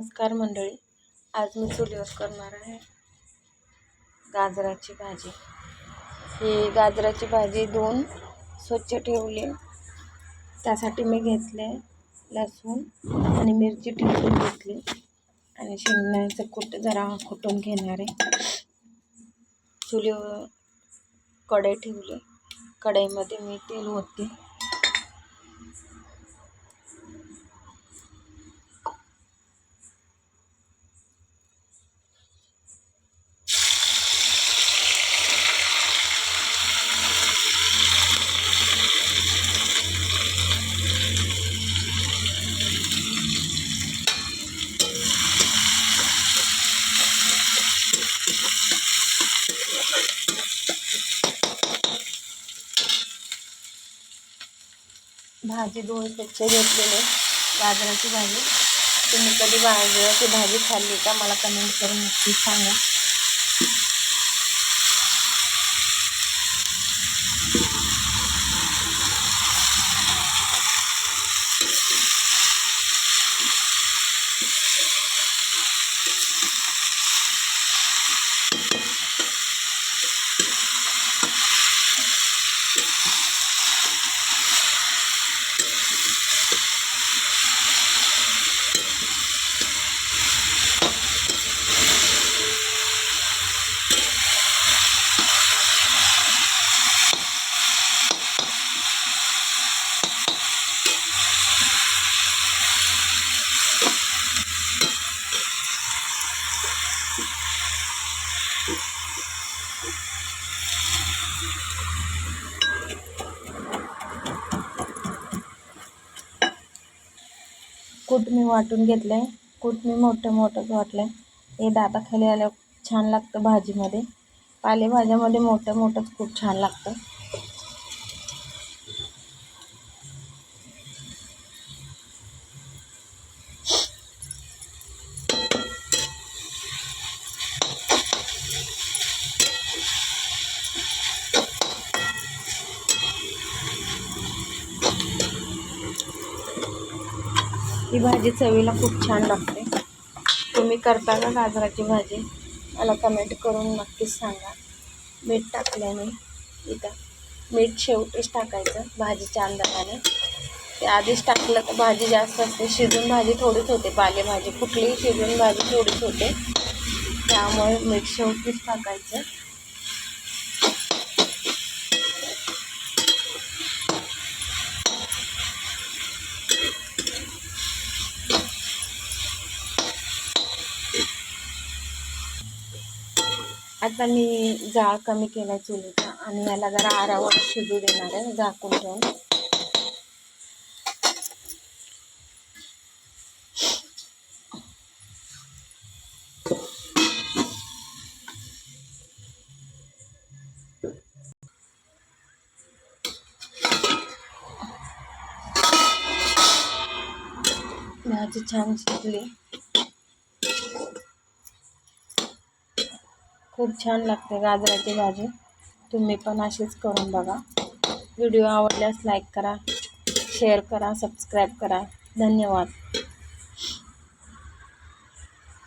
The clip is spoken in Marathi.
नमस्कार मंडळी. आज मी चुलीवर करणार आहे गाजराची भाजी. ही गाजराची भाजी दोन स्वच्छ ठेवली. त्यासाठी मी घेतले लसूण आणि मिरची ठेवून घेतली. आणि शेंगदाण्याचं कुट जरा कुटून घेणार आहे. चुलीवर कढई ठेवली. कढईमध्ये मी तेल होते भाजी धुवून स्वच्छ घेतलेले गाजराची भाजी. तुम्ही कधी गाजराची भाजी खाल्ली का मला कमेंट करून नक्की सांगा. कूट मी वाटून घेतलं आहे कूट मी मोठं मोठंच वाटलं आहे हे दाताखाली आल्यावर छान लागतं भाजीमध्ये. पालेभाज्यामध्ये मोठं मोठंच खूप छान लागतं. ही भाजी चवीला खूप छान लागते. तुम्ही करता का गाजराची भाजी मला कमेंट करून नक्कीच सांगा. मीठ टाकल्याने इथं मीठ शेवटीच टाकायचं भाजीच्या अंदाजाने. ते आधीच टाकलं तर भाजी जास्त असते. शिजून भाजी थोडीच होते पालेभाजी. कुठलीही शिजून भाजी थोडीच होते. त्यामुळे मीठ शेवटीच टाकायचं. आता मी जाळ कमी केला चुलीचा आणि याला जरा आरावर शिजू देणार आहे झाकून ठेवून. भाजी छान शिजली. खूप छान लागते गाजराची भाजी. तुम्ही पण अशीच करून बघा. व्हिडिओ आवडल्यास लाईक करा शेअर करा सबस्क्राईब करा. धन्यवाद.